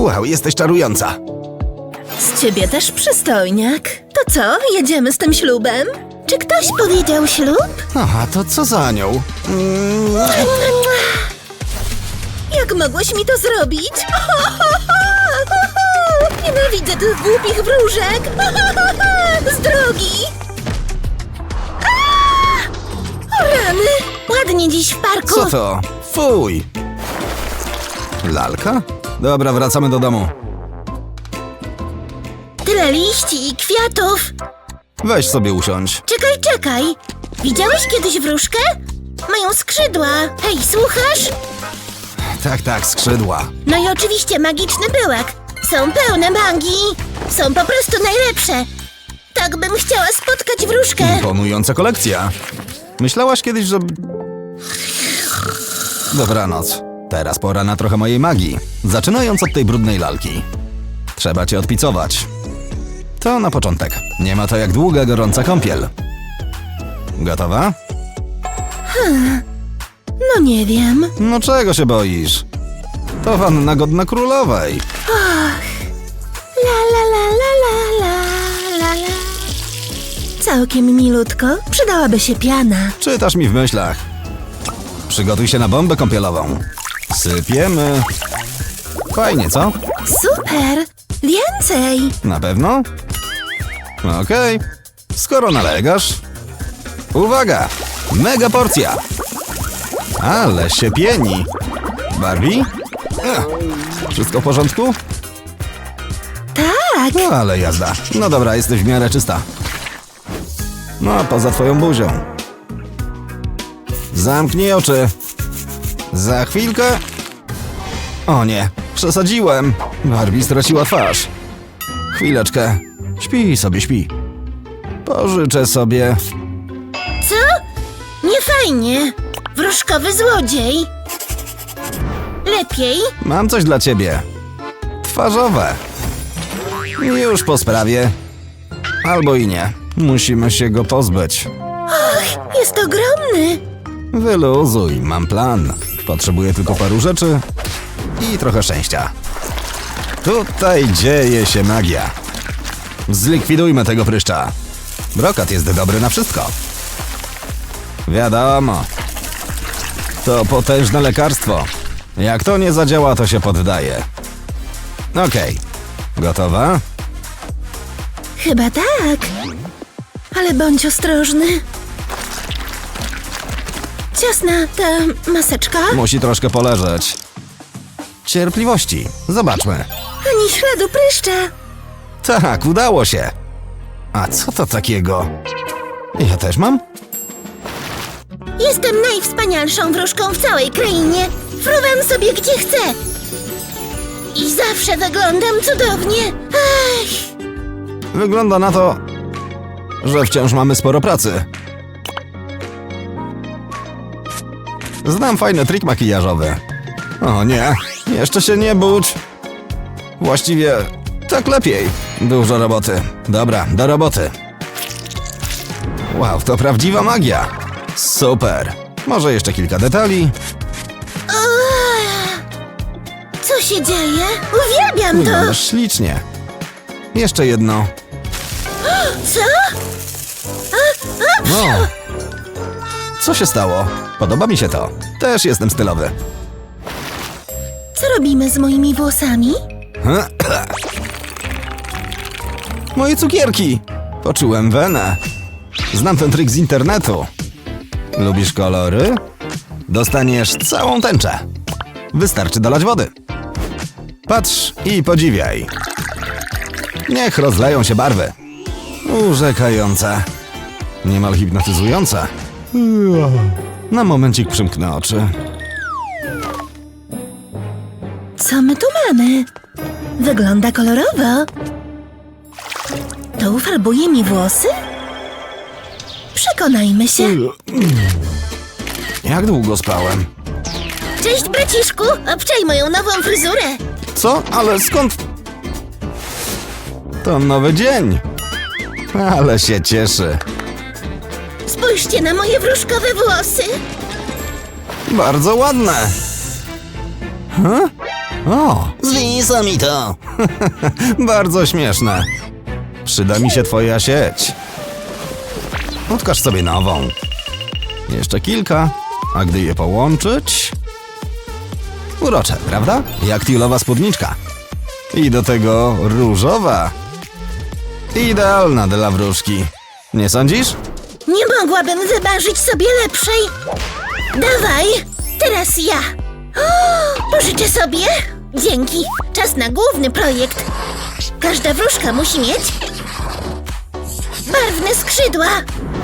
Wow, jesteś czarująca. Z ciebie też przystojniak. To co, jedziemy z tym ślubem? Czy ktoś powiedział ślub? Aha, to co za anioł? Mm, Jak mogłeś mi to zrobić? Nienawidzę tych głupich wróżek! Z drogi! O rany! Ładnie dziś w parku. co to? Fuj! Lalka? Dobra, wracamy do domu. Tyle liści i kwiatów. Weź sobie usiądź. Czekaj, czekaj. Widziałeś kiedyś wróżkę? Mają skrzydła. Hej, słuchasz? Tak, tak, skrzydła. No i oczywiście magiczny pyłek. Są pełne magii. Są po prostu najlepsze. Tak bym chciała spotkać wróżkę. Imponująca kolekcja. Myślałaś kiedyś, że... Dobranoc. Teraz pora na trochę mojej magii. Zaczynając od tej brudnej lalki. Trzeba cię odpicować. To na początek. Nie ma to jak długa, gorąca kąpiel. Gotowa? No nie wiem. No czego się boisz? To wanna godna królowej. La la la la la la la la. Całkiem milutko. Przydałaby się piana. Czytasz mi w myślach. Przygotuj się na bombę kąpielową. Sypiemy. Fajnie, co? Super! Więcej! Na pewno? Okej. Skoro nalegasz. Uwaga! Mega porcja! Ale się pieni! Barbie? Ech, Wszystko w porządku? Tak! No ale jazda. No dobra, jesteś w miarę czysta. No, poza twoją buzią. Zamknij oczy. Za chwilkę... O nie, przesadziłem. Barbie straciła twarz. Chwileczkę. Śpi sobie, śpi. Pożyczę sobie... Co? Nie fajnie. Wróżkowy złodziej. Lepiej? Mam coś dla ciebie. Twarzowe. Już po sprawie. Albo i nie. Musimy się go pozbyć. Jest ogromny. Wyluzuj, mam plan. Potrzebuję tylko paru rzeczy i trochę szczęścia. Tutaj dzieje się magia. Zlikwidujmy tego pryszcza. Brokat jest dobry na wszystko. Wiadomo. To potężne lekarstwo. Jak to nie zadziała, to się poddaje. Okej. Gotowa? Chyba tak. Ale bądź ostrożny. Ciasna ta maseczka. Musi troszkę poleżeć. Cierpliwości. Zobaczmy. Ani śladu pryszcza. Tak, udało się. A co to takiego? Ja też mam? Jestem najwspanialszą wróżką w całej krainie. Fruwam sobie gdzie chcę. I zawsze wyglądam cudownie. Ach, Wygląda na to, że wciąż mamy sporo pracy. Znam fajny trik makijażowy. O nie, jeszcze się nie budź. Właściwie tak lepiej. Dużo roboty. Dobra, do roboty. Wow, to prawdziwa magia. Super. Może jeszcze kilka detali. Co się dzieje? Uwielbiam to. Wyglądasz ślicznie. Jeszcze jedno. Co? No. Co się stało? Podoba mi się to. Też jestem stylowy. Co robimy z moimi włosami? Moje cukierki! Poczułem wenę. Znam ten trik z internetu. Lubisz kolory? Dostaniesz całą tęczę. Wystarczy dolać wody. Patrz i podziwiaj. Niech rozleją się barwy. Urzekające. Niemal hipnotyzujące. Na momencik przymknę oczy. Co my tu mamy? Wygląda kolorowo. To ufarbuje mi włosy? Przekonajmy się. Jak długo spałem? Cześć, braciszku! Obczaj moją nową fryzurę! Co? Ale skąd? To nowy dzień. Ale się cieszy. Spójrzcie na moje wróżkowe włosy! Bardzo ładne. Huh? O, zwisa mi to. Bardzo śmieszne. Przyda mi się twoja sieć. Odkaż sobie nową. Jeszcze kilka, a gdy je połączyć... Urocze, prawda? Jak tilowa spódniczka. I do tego różowa. Idealna dla wróżki. Nie sądzisz? Nie mogłabym wymarzyć sobie lepszej. Dawaj, teraz ja. O, pożyczę sobie. Dzięki. Czas na główny projekt. Każda wróżka musi mieć barwne skrzydła.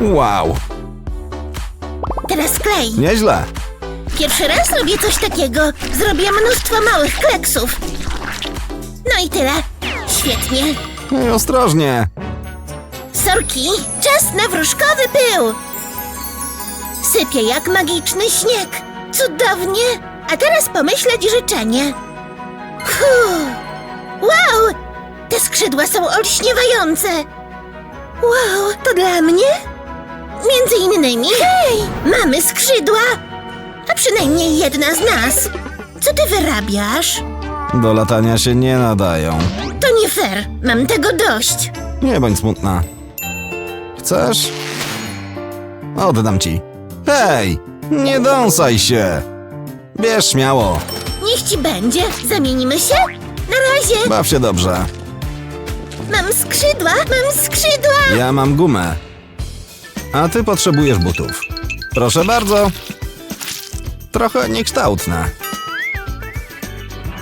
Wow, Teraz klej. nieźle. Pierwszy raz robię coś takiego. Zrobię mnóstwo małych kleksów. No i tyle. Świetnie. Ej, ostrożnie. Sorki, czas na wróżkowy pył! Sypie jak magiczny śnieg. Cudownie! A teraz pomyśleć życzenie. Hu. Wow! Te skrzydła są olśniewające. Wow, to dla mnie? Między innymi. Hej! Mamy skrzydła! A przynajmniej jedna z nas. Co ty wyrabiasz? Do latania się nie nadają. To nie fair. Mam tego dość. Nie bądź smutna. Chcesz? Oddam ci. Hej! Nie dąsaj się! Bierz śmiało. Niech ci będzie. Zamienimy się? Na razie. Baw się dobrze. Mam skrzydła, mam skrzydła. Ja mam gumę. A ty potrzebujesz butów. Proszę bardzo. Trochę niekształtne.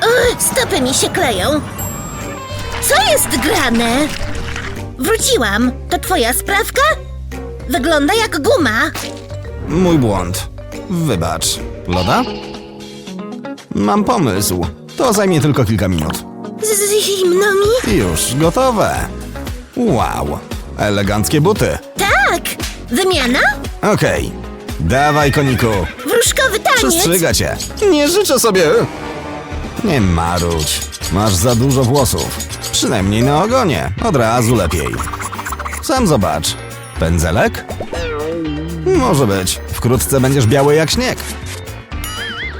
O, stopy mi się kleją. Co jest grane? Wróciłam. To twoja sprawka? Wygląda jak guma. Mój błąd. Wybacz. Loda? Mam pomysł. To zajmie tylko kilka minut. Z, zimno mi? Już gotowe. Wow. Eleganckie buty. Tak. Wymiana? Okej. Dawaj, koniku. Wróżkowy taniec. Przestrzyga cię. Nie życzę sobie. Nie marudź. Masz za dużo włosów. Przynajmniej na ogonie. Od razu lepiej. Sam zobacz. Pędzelek? Może być. Wkrótce będziesz biały jak śnieg.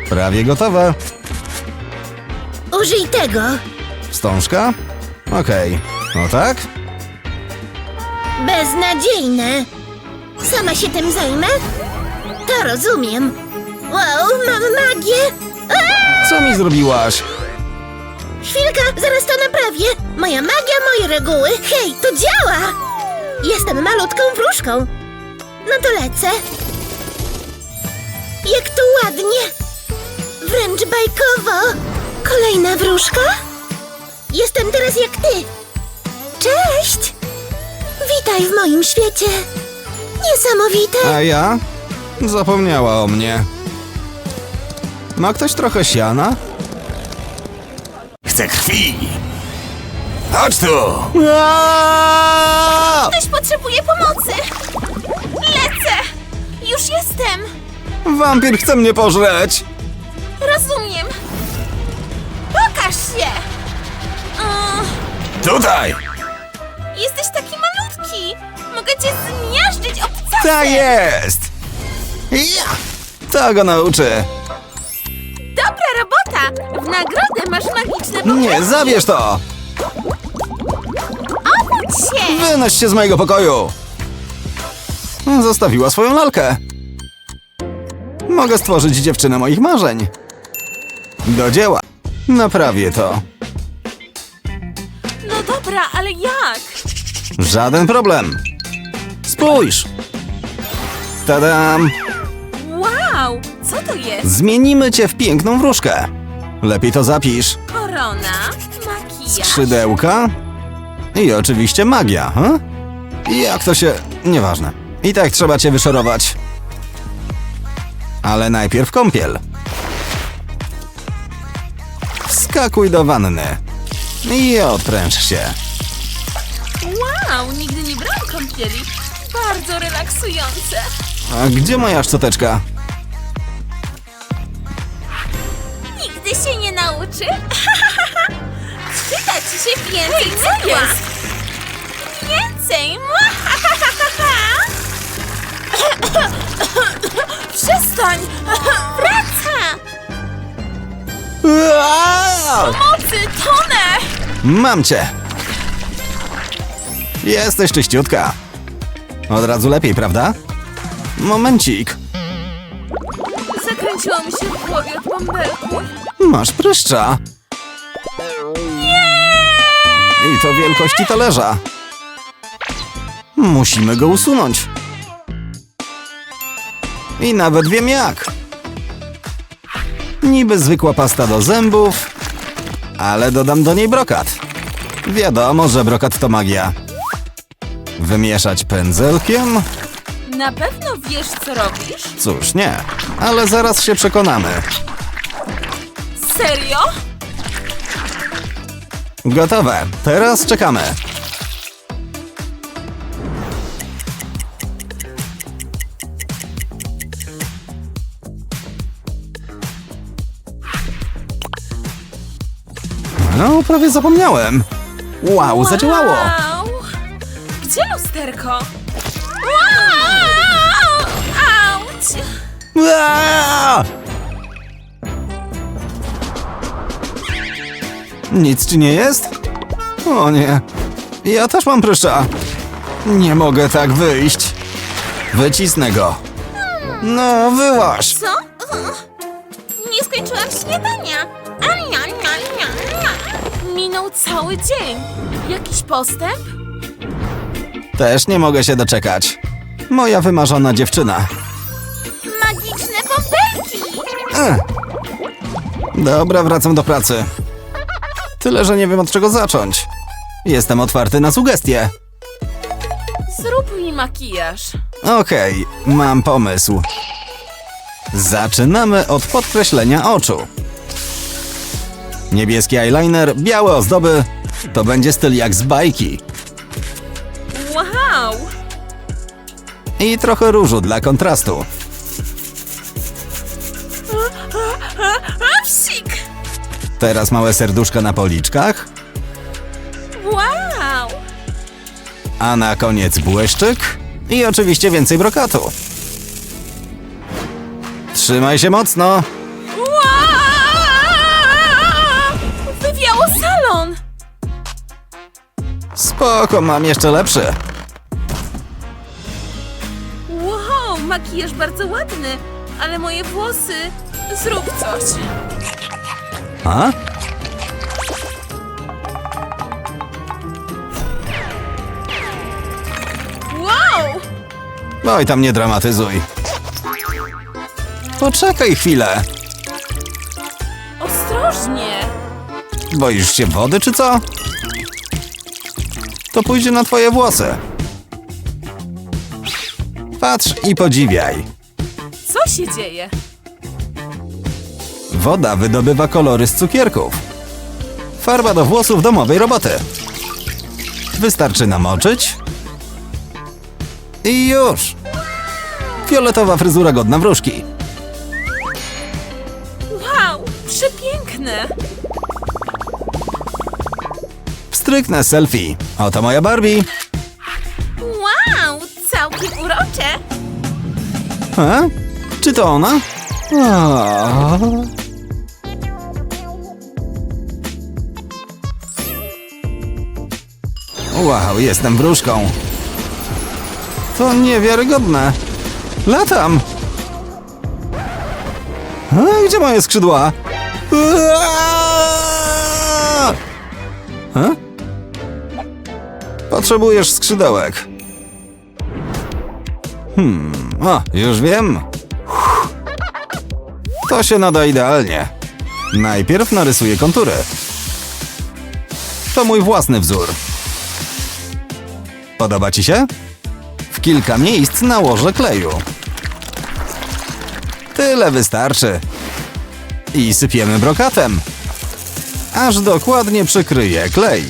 Prawie gotowe. Użyj tego. Wstążka? Okej. No tak? Beznadziejne. Sama się tym zajmę? To rozumiem. Wow, mam magię. Co mi zrobiłaś? Chwilka, zaraz to naprawię. Moja magia, moje reguły. Hej, to działa! Jestem malutką wróżką. No to lecę. Jak tu ładnie. Wręcz bajkowo. Kolejna wróżka? Jestem teraz jak ty. Cześć! Witaj w moim świecie. Niesamowite. A ja? Zapomniała o mnie. Ma ktoś trochę siana? Chcę krwi! Chodź tu! Aaaa! Ktoś potrzebuje pomocy! Lecę! Już jestem! Wampir chce mnie pożreć! Rozumiem! Pokaż się! Tutaj! jesteś taki malutki! Mogę cię zmiażdżyć obcasem! Tak jest! Ja! To go nauczy! W nagrodę masz magiczne! Nie, zabierz to! Obudź się! Wynoś się z mojego pokoju! Zostawiła swoją lalkę. Mogę stworzyć dziewczynę moich marzeń. Do dzieła. Naprawię to. No dobra, ale jak? Żaden problem. Spójrz! Tadam! Wow! Co to jest? Zmienimy cię w piękną wróżkę. Lepiej to zapisz. Korona? Makijaż? Skrzydełka i oczywiście magia, ha? Jak to się... nieważne. I tak trzeba cię wyszorować. Ale najpierw kąpiel. Wskakuj do wanny i odpręż się. Wow! Nigdy nie brałam kąpieli! Bardzo relaksujące! A gdzie moja szczoteczka? Nigdy się nie nauczy? Ci się więcej mydła! Więcej! Przestań! Wraca! Aaaa! Mocy, tonę! Mam cię! Jesteś czyściutka. Od razu lepiej, prawda? Momencik. Zakręciło mi się w głowie od bąbelków. Masz pryszcza. I to wielkości talerza. Musimy go usunąć. I nawet wiem jak. Niby zwykła pasta do zębów, ale dodam do niej brokat. Wiadomo, że brokat to magia. Wymieszać pędzelkiem? Na pewno wiesz, co robisz? Cóż, nie, ale zaraz się przekonamy. Serio? Gotowe, teraz czekamy. No, prawie zapomniałem. Wow, zadziałało! Wow. Gdzie lusterko? Wow! Auć! Nic ci nie jest? O nie. Ja też mam pryszcza. Nie mogę tak wyjść. Wycisnę go. No, wyłaś. Co? Nie skończyłam śniadania. Minął cały dzień. Jakiś postęp? Też nie mogę się doczekać. Moja wymarzona dziewczyna. Magiczne bąbelki! Dobra, wracam do pracy. Tyle, że nie wiem od czego zacząć. Jestem otwarty na sugestie. Zrób mi makijaż. Okej, mam pomysł. Zaczynamy od podkreślenia oczu. Niebieski eyeliner, białe ozdoby. To będzie styl jak z bajki. Wow! I trochę różu dla kontrastu. Teraz małe serduszka na policzkach. Wow! A na koniec błyszczyk. I oczywiście więcej brokatu. Trzymaj się mocno. Wow! Wywiało salon! Spoko, mam jeszcze lepszy. Wow, makijaż bardzo ładny, ale moje włosy... Zrób coś. A? Wow! Oj, tam nie dramatyzuj. Poczekaj chwilę. Ostrożnie! Boisz się wody, czy co? To pójdzie na twoje włosy. Patrz i podziwiaj. Co się dzieje? Woda wydobywa kolory z cukierków. Farba do włosów domowej roboty. Wystarczy namoczyć. I już. Fioletowa fryzura godna wróżki. Wow, przepiękne! Wstryknę selfie. Oto moja Barbie. Wow, całkiem urocze! A? Czy to ona? A. Wow, jestem wróżką. To niewiarygodne. Latam. A, gdzie moje skrzydła? Aaa! A? Potrzebujesz skrzydełek. O, już wiem. To się nada idealnie. Najpierw narysuję kontury. To mój własny wzór. Podoba ci się? W kilka miejsc nałożę kleju. Tyle wystarczy. I sypiemy brokatem. Aż dokładnie przykryje klej.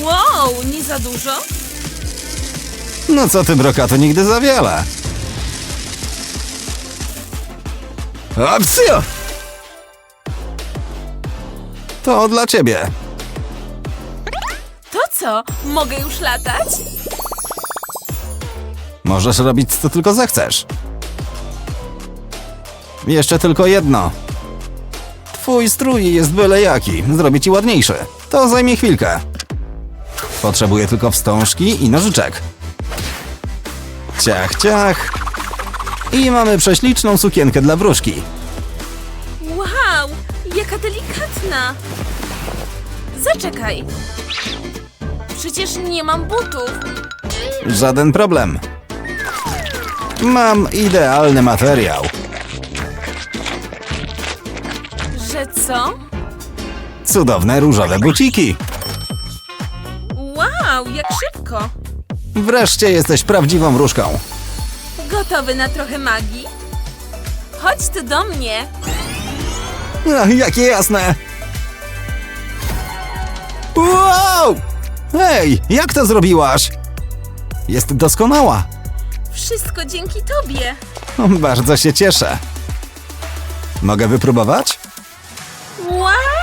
Wow, nie za dużo? No co ty brokatu nigdy za wiele. Opsjo! To dla ciebie. Co, mogę już latać? Możesz robić co tylko zechcesz. Jeszcze tylko jedno. Twój strój jest byle jaki, zrobię ci ładniejszy. To zajmie chwilkę. Potrzebuję tylko wstążki i nożyczek. Ciach, ciach. I mamy prześliczną sukienkę dla wróżki. Wow, jaka delikatna. Zaczekaj. Przecież nie mam butów. Żaden problem. Mam idealny materiał. Że co? Cudowne różowe buciki. Wow, jak szybko. Wreszcie jesteś prawdziwą wróżką. Gotowy na trochę magii? Chodź tu do mnie. Ach, jakie jasne! Wow! Hej, jak to zrobiłaś? Jest doskonała. Wszystko dzięki tobie. Bardzo się cieszę. Mogę wypróbować? Wow!